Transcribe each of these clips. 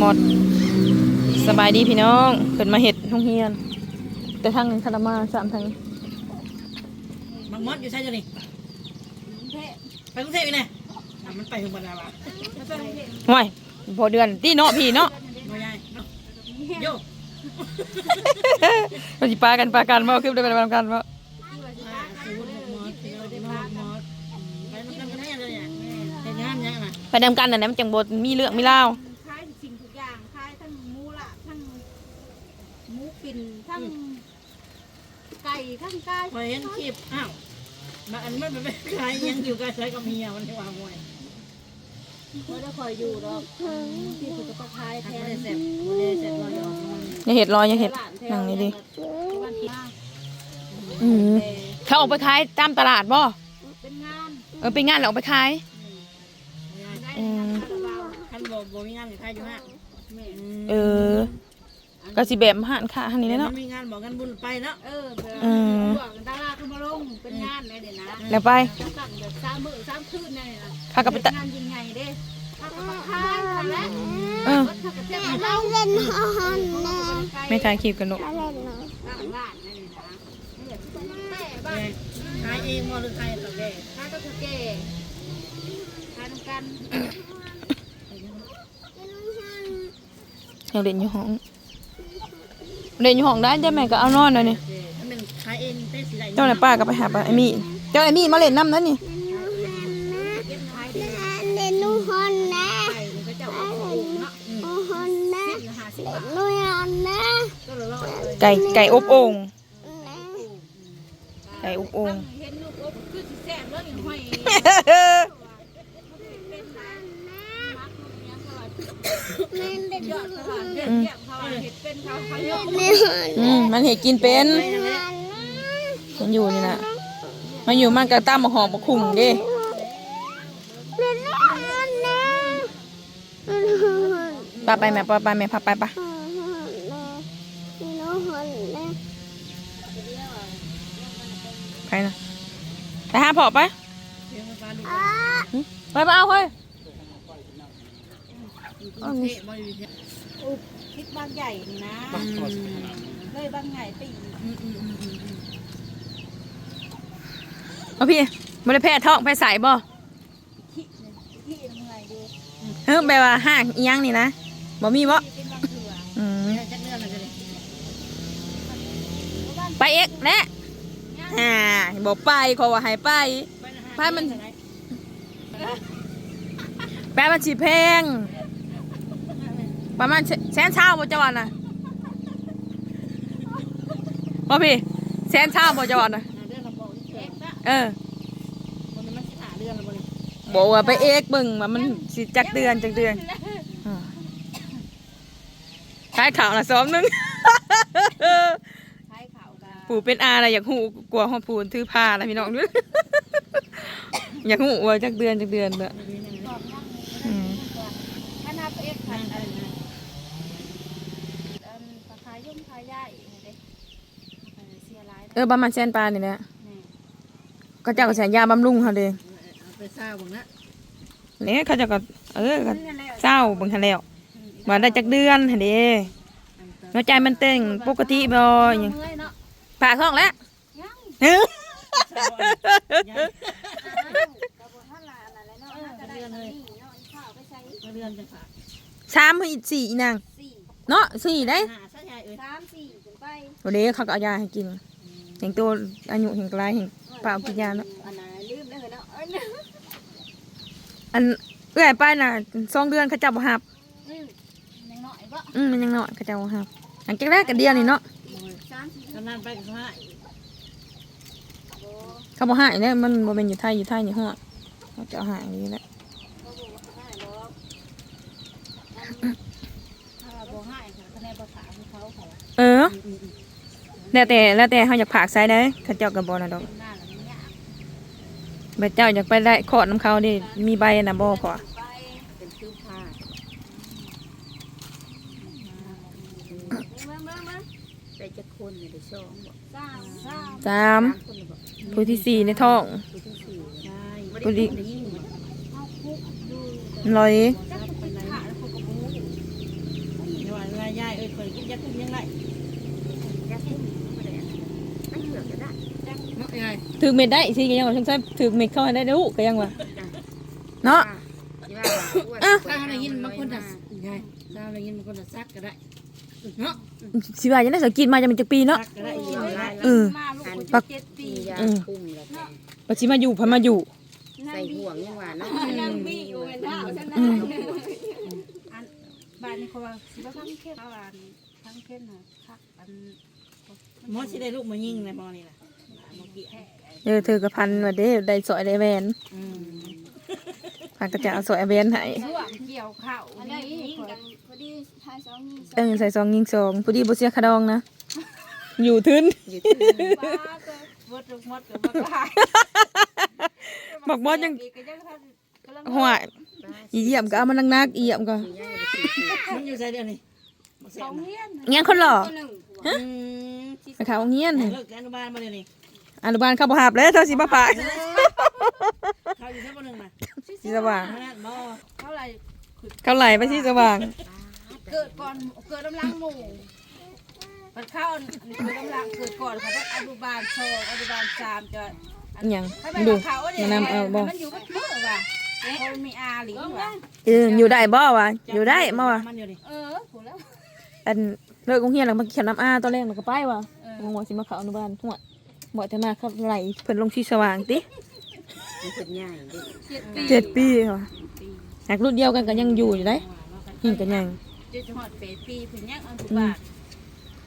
หมดสบายดีพี่น้องเพิ่นมาเฮ็ดโรงเรียน แต่ทางนึงคารามาสามทางบางมดอยู่ใช่จ้ะนี่ไปกรุงเทพอีกไงอะมันไปถึงบรรดาวะห่วยพอเดือนตีเนาะพี่เนาะน้อยใหญ่เนาะโยเราสิปากันปากันบ่คือได้ไปปากันบ่อ่าสูตรหมดเดียวหมดหมดไปมันกันกันแน่เลยเนี่ยเห็นงานยังน่ะไปนำกันนั่นแหละมันจังบ่มีเรื่องมีราวขายสิ่งทุกอย่างขายทั้งหมูละทั้งหมูปิ่นทั้ง ไก่ทั้งไก่พอเห็นคลิปอ้าวบางอันมันเป็นใครยังอยู่กับใช้กับเมียมันที่ว่ามวยไม่ได้คอยอยู่หรอกที่สุดก็ต้องขายแทถ้าไม่นได้เสร็จไม่ได้เสร็จเรายอมมันอย่าเฮ็ดรอยอย่าเฮ็ดนั่งนี่ดิวันที่อืมเขาออกไปขายตามตลาดบ่เป็นงานเออไปงานแล้วออกไปขายได้อืมคาราบาวท่านบอกบอกมีงานอยู่ใครอยู่ฮะเออ ก็สิแบบหันค่าหันนี้แหละเนาะมีงานบอกกันบุญไปเนาะ เออแบบอืมบอกดาราขึ้นมาลงเป็นงานเลยเดี๋ยวนะแล้วไปตั้งแบบสามมื้อสามคืนนี่นะพากันไปตะงานยิ่งใหญ่เด้ถ้าก็มาขายขายแล้วเออถ้าก็เจ็บเราเล่นฮอนนะไม่ถ่ายคลิปกันเนาะตั้งบ้านนี่นะนี่แหละที่ต้องแม่บ้านขายเองมอหรือใครต่อแกขายก็คือเก๋ขายน้ำกันยังเล่นอยู่ห้อง เล่นอยู่ห้องได้จ้ะแม่ก็เอานอนเลยนี่อันหนึ่งขายเองเต้สีไหลเจ้าไหนป้าก็ไปหาป้าไอ้มี่เจ้าไอ้มี่มาเล่นน้ำนั่นนี่เก็บขายดีเดนูฮอนนะไก่มันก็จะเอาของเนาะโอฮอนนะสิบห้าสิบบาทนูยอนนะก็ละร้อยเลยไก่ไก่อบโอ่งไก่อบโอ่ง อืมมันเห็นกินเป็น มันอยู่นี่นะมันอยู่มันกระตั้มมาหอมมาคุ้งดิเดนูฮอนดนูฮอนป้าไปแม่ป้าไปแม่พาไปปะเดนูฮอนนะไปนะไปหาพอไปไปไปเอาเฮ้ย กรุงเทพมาอยู่ที่อุบคิดบางใหญ่นี่นะเลยบางใหญ่ไปอีกอืมอืมอืมอืมเอาพี่ไม่ได้แพ้ท้องแพ้ใส่บ่ที่ที่เมื่อยดูเฮ้ยแบบว่าห้างอีหยังนี่นะบ่มีบ่ที่เป็นบางเถื่ออืมไม่ได้จักเรื่องอะไรเลยไปเอกแนะอ่าบ่ไปขอว่าให้ไป ไปมัน แปลมันสิแพง ประมาณแสแสนเช้าบ่เจ้าวันน่ะบ่พี่แสนเช้าบ่เจ้าวันน่ะเรื่องเราบอกนี่เถเอ็อะกซ์นะเออคนนี้มันสิหาเรื่องเราบ่เลยบอกว่าไปเอกเบิ่งว่ามันสิจักเดือนจักเดือนอ่าขายข่าวละสองหนึงใช้ข่าวกันปู่เป็นอาอะไรอยากหูกลัวห้องปู่ถือผ้าอะไรพี่น้องด้วยอยากหูว่าจักเดือนจักเดือนเด้ออืม ถ้านับเอ็กซ์พันอันนั้นอันปลาคายย่อมคายย่าอีกนะเด้เสียร้าย เออประมาณแสนปลานี่แหละก็เจ้าก็ใช้ยาบำรุงเขาเด้เอาไปซ่าบ่งนะเนี่ยเขาเจะก็เออก็เศร้าเบิ่งหันแล้วว่าได้จักเดือนหั่นเด้หัวใจมันเต้นปกติบ่หยังเมื่อยเนาะปากท้องแล้วยังเฮ้ยกระบอกท่านลาอะไรเนาะก็ได้อันนี้เนาะข้าวไปใช้เอาเรื่องจะฝากสามให้อีกสี่อีนางสี่เนาะสี่ได้หาซะยายเอ้ยสามสี่ถึงไปวันนี้เขาก็เอายาให้กิน เห็นตัวอายุเห็นกลายเห็นเปล่ากินยาเนาะอันไหนลืมแล้วเหรอเนาะอันเอื้อยไปน่ะสองเดือนเขาจับบ่หับอืมยังน้อยบ่อืมมันยังน้อยเขาจับบ่หับหลังจากแรกกันเดียวนี่เนาะสามสี่กำนันไปกับพระโบเขาบ่หายเนี่ยมันบ่เป็นอยู่ไทยอยู่ไทยนี่ฮอดเขาจะเอาหายอย่างนี้แหละโบบ่ให้บ่ถ้าบ่ให้ค่ะคะแนนภาษาของเขาเขาเออ แล้วแต่แล้วแต่เขาอยากผากไซได้เขาเจ้าก็บ่น่ะดอกหน้าหลังยากบัดเจ้าอยากไปได้ขอดน้ำเขาดิมีใบน่ะบ่พอไปเป็นคือผ้าเมื่อเมื่อเมื่อแต่จะคนเนี่ยได้สองบ่สามสามสามคนเลยบ่ผู้ที่สี่ในท้องผู้ที่สี่ใช่ผู้ที่ได้ยิ่งบ่เอาคุกดูลอย จักเป็นขาแล้วเขาก็บู ยาคุมยังไง อยากกินบ่ได้ไม่เหลือก็ได้ เนาะยังไง ถือเม็ดได้สิก็ยังว่าสงสัยถือเม็ดเข้าให้ได้ลูกก็ยังว่าเนาะอะถ้าได้ยินบางคนน่ะยังไงถ้าได้ยินบางคนน่ะซักก็ได้เนาะสิว่ายังได้สังกินมาจะเป็นจักปีเนาะซักก็ได้ยินได้เออมาลูกอันคนเจ็ดปียาคุมแล้วก็ปัจจิมาอยู่พันมาอยู่ใส่ห่วงยังว่าเนาะนั่งบีอยู่เป็นเท่าฉันนะอันบ้านนี้เขาว่าสิว่าทั้งเข้มเขาว่าทั้งเข้มนะพักอันหมอสิได้ลูกมายิงเลยหมอนี่น่ะหมอ เกี้ยเออเธอกับพันว่าเด้ได้สอยได้แหวนอืมพันก็จะเอาสอยแหวนให้ช่วงเกี่ยวข้าวอันนี้นี่ยิงกันพอดีทายสองยิงสองเออใส่ซองยิงซองผู้ดีบ่เสียคาดองนะ อยู่ทึนอยู่ที่ป้าก็วดลงมดกับบักลายบักบอสยังก็ยังทันกำลังหัวอีเยี่ยมก็เอามานักๆอีเยี่ยมก็มันอยู่ใส่เดียวนี่บ่สแซ่อบงนะเฮียนเงี้ยคนหล่อตัวหนึ่งอืมไปเขาเงี้ยนเลิกแต่อนุบาลมาเดี๋ยวนี้ อนุบาลเข้าบ่หาบแล้วเท่าสิมาฝากเขาอยู่ชั้นปหนึ่งน่ะสิสว่างนั่นบ่เท่าไหร่เขาไหลไปสิสว่าง เกิดก่อนเกิดกำลังหมู่มันเข้าเกิดกำลังเกิดก่อนเขาต้องอนุบาลสองอนุบาลสามจะอิหยังให้ไปดูเขาเนี่ยมานำเอาบ่มันอยู่กับเมื่อว่ะเขามีอาหลิงว่ะเอออยู่ได้บ่วะอยู่ได้มาว่ะมันเดี๋ยวนี้เออถูกแล้วอันเลิกโรงเรียนแล้วมาเขียนน้ำอาตอนแรกแล้วก็ไปว่ะเอองงว่าสิมาเขาอนุบาลหัว บ่จะมาครับไหลเพิ่นลงที่สว่างติมันเป็นใหญ่ดิเจ็ดปีเจ็ดปีว่ะหากรุ่นเดียวกันก็ยังอยู่อยู่ได้หินกันยังเจ็ดหอดแปดปีเพิ่นยังอนุบาล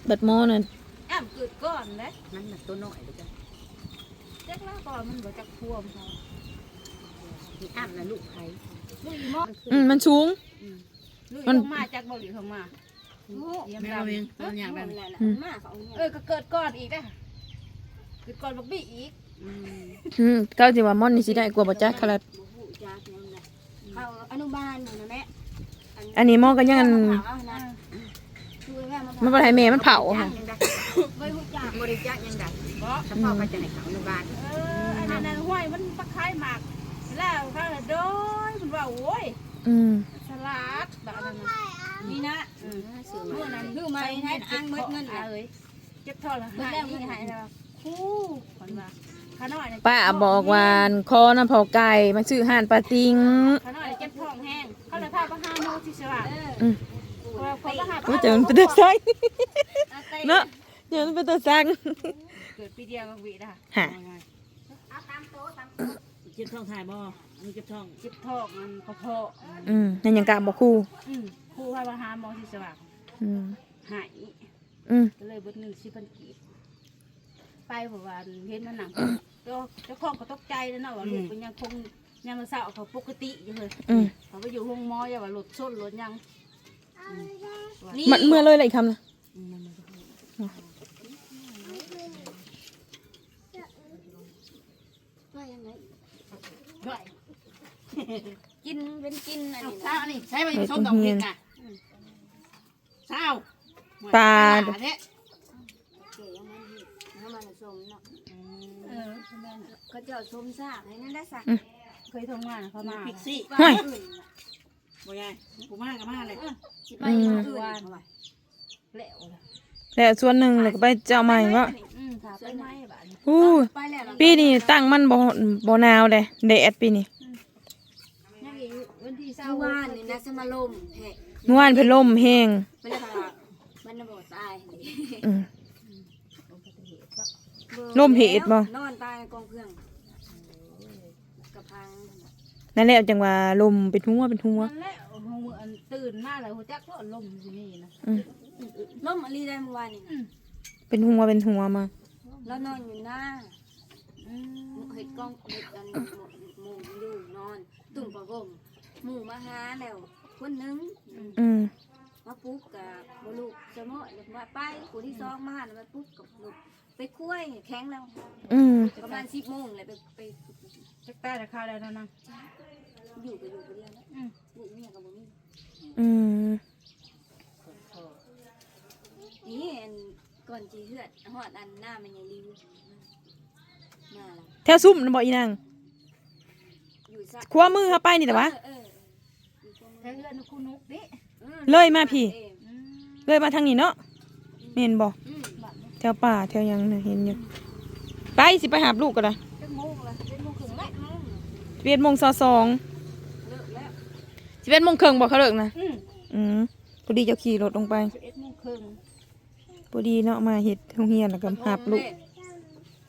บัดโมนั่นอ้ามเกิดก่อนนะมันน่ะตัวน้อยเลยจ้ะแจ็คแล้วก่อนมันบ่จักพวมเขามีอ้ำนะลูกไผลูกอีหมออืมมันสูง ลูกมันลงมาจากบ่หรือลงมาเยี่ยมแม่ดเราเองตอนอย่างนั่นั้นนแหละนะอืมมาของเนี่ยำเออก็เกิดก่อนอีกนะ เกิดก่อนบักบี้อีกอืมอืมก็สิว่ามอนนี่สิได้กว่าบ่จักคาราบ่ฮู้จักนั่นแหละเขาอนุบาลนั่นน่ะแม่อันนี้หมอก็ยังอันเผาเอานะช่วยแม่มามันบ่ได้แม่มันเผาค่ะยังได้ไม่ฮู้จักบริจาคยังได้บ่เฉพาะเขาจะให้เขาอนุบาลเอออันนั้นอันห้วยมันปักคายหมากแล้วเขาเลยโดยมันว่าโอ้ยอืมสลัดแบบนั้นน่ะนี่นะอืมซื้อมาเมื่อนั้นคือไม่ให้อ้างเมิดเงินอะน่ะเอ้ยเจ็บท้องแล้วเบิดหายแล้วนี่เงินหายแล้ว คู่คนว่าขาน้อยน่ะป้าบอกว่าคอน้ำพอไก่มาซื้อห่านปลาติงขาน้อยเจ็บท้องแห้งเขาเลยพาไปหาหมอที่สว่างเอออืมเพราะว่าเขาไปหาว่าเจอมันเป็นตัวสั่งเอาเตะเนาะเจอมันเป็นตัวสั่งเกิดปีเดียวกับวีนะคะฮะ เอาตามโต๊ะตามโต๊ะเจ็บท้องถ่ายบ่อันนี้เจ็บท้องเจ็บท้องมันกระเพาะอืมนั่นยังกะบอกครูอืมครูพาไปหาหมอที่สว่างอืมหายอืมก็เลยเบิดหนึ่งสิบพันกีบ ไปเพราะว่าเห็นมันหนังเจ้าเจ้าของก็ตกใจแล้วเนาะว่าลูกเป็นยังคงยังมาเศร้าเขาปกติอยู่เลยอืม เขาไปอยู่ห้องหมออย่าว่าหลดส้นหลดยังมันเมื่อเลยอะไรอีกคำนะว่ายังไงด้วยกินเป็นกินอันนี้เช้านะอันนี้ใช้ไปส้มดอกพริกน่ะเช้าปลา เนี่ย เก๋ยังมันอยู่น้ำมัน สมเนาะเออใช่ไหมน่ะเขาเจ้าสมซากให้นั่นได้สักเคยทำงานน่ะเขามาพริกซี่ว่าอื่นน่ะบ่ยายกูมากับมาเลยสิไปอยู่อื่นวานเขาว่าแล้วล่ะแล้วส่วนหนึ่งแล้วก็ไปเจ้าใหม่ก็อืมค่ะไปไหมบ้านอู้ไปแล้วล่ะปีนี้ตั้งมันบ่บ่หนาวเลยแดดปีนี้ยังอีกวันที่เศร้าเมื่อวานนี่นะสมาลมแหกเมื่อวานเพิ่นลมแห้งไม่ได้ค่ะมันน่ะบ่ตายนี่อืมบิ่ง ลมเหตุบ่ นอนตายในกองเครื่องกระพังนั่นน่ะนั่นแหละจังว่าลมเป็นหัวเป็นหัว นั่นแหละหัวอันตื่นมาแล้วหัวจักก็ลมสินี่นะอืมลมอะไรได้เมื่อวานนี่นะเป็นหัวเป็นหัวมา แล้วนอนอยู่หน้าอืมเห็ดกล้องเห็ดอันหมูหมูอยู่นอนตุ่มประกมหมูมาหาแล้วคนหนึงอืมมาปุ๊บกับบลูกจะมอเดี๋ยวมาไปกูที่สองมาหาแล้วมาปุ๊บกับลูก ไปคุ้ยแข็งแล้วอืมประมาณสิบโมงเลยไปไปจักตายแต่ข้าวแล้วนะนะอยู่กับอยู่กับเรียนแล้วอืมลูกเนี่ยกับบ่มีอืมนี่อันก่อนจีเหือดหอดอันหน้ามันยังริวหน้าละแถวซุ่มน่ะบ่อีนางอยู่ซะคว้ามือเข้าไปนี่แต่ว่าเอออยู่ตรงแค่เพื่อนคุณนุกดิอืมเลยมาพี่เอออืมเลยมาทางนี้เนาะเแม่นบ่อืมบัดนี้ แถวป่าแถวหยังน่ะเห็นอยู่ไปสิไปหาลูกกันนะเป็นโมงละเป็นโมงครึ่งแล้วสิบเอ็ดโมงซอสองเลิกแล้วสิบเอ็ดโมงครึ่งบอกเขาเลิกนะอืมอืมพอดีเจะขี่รถลงไปสิบเอ็ดโมงครึ่งพอดีเนาะมาเฮ็ดโรงเรียนแล้วก็หาบลูก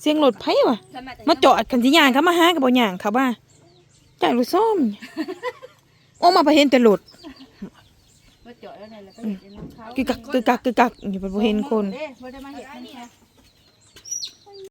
เสียงรถไผวะสมัยแต่มาจอดกันสิย่างเขามาหาก็บ่ย่างเขาบ้าจ่ายรถซ่อมโอ้มาไปเห็นแต่รถ มาจอดแล้วเนี่ยแล้วก็เห็นน้ำเขากึกกักกึกกักกึกกักอยู่บ่เห็นคน เด้บ่ได้มาเห็นน้ำเขา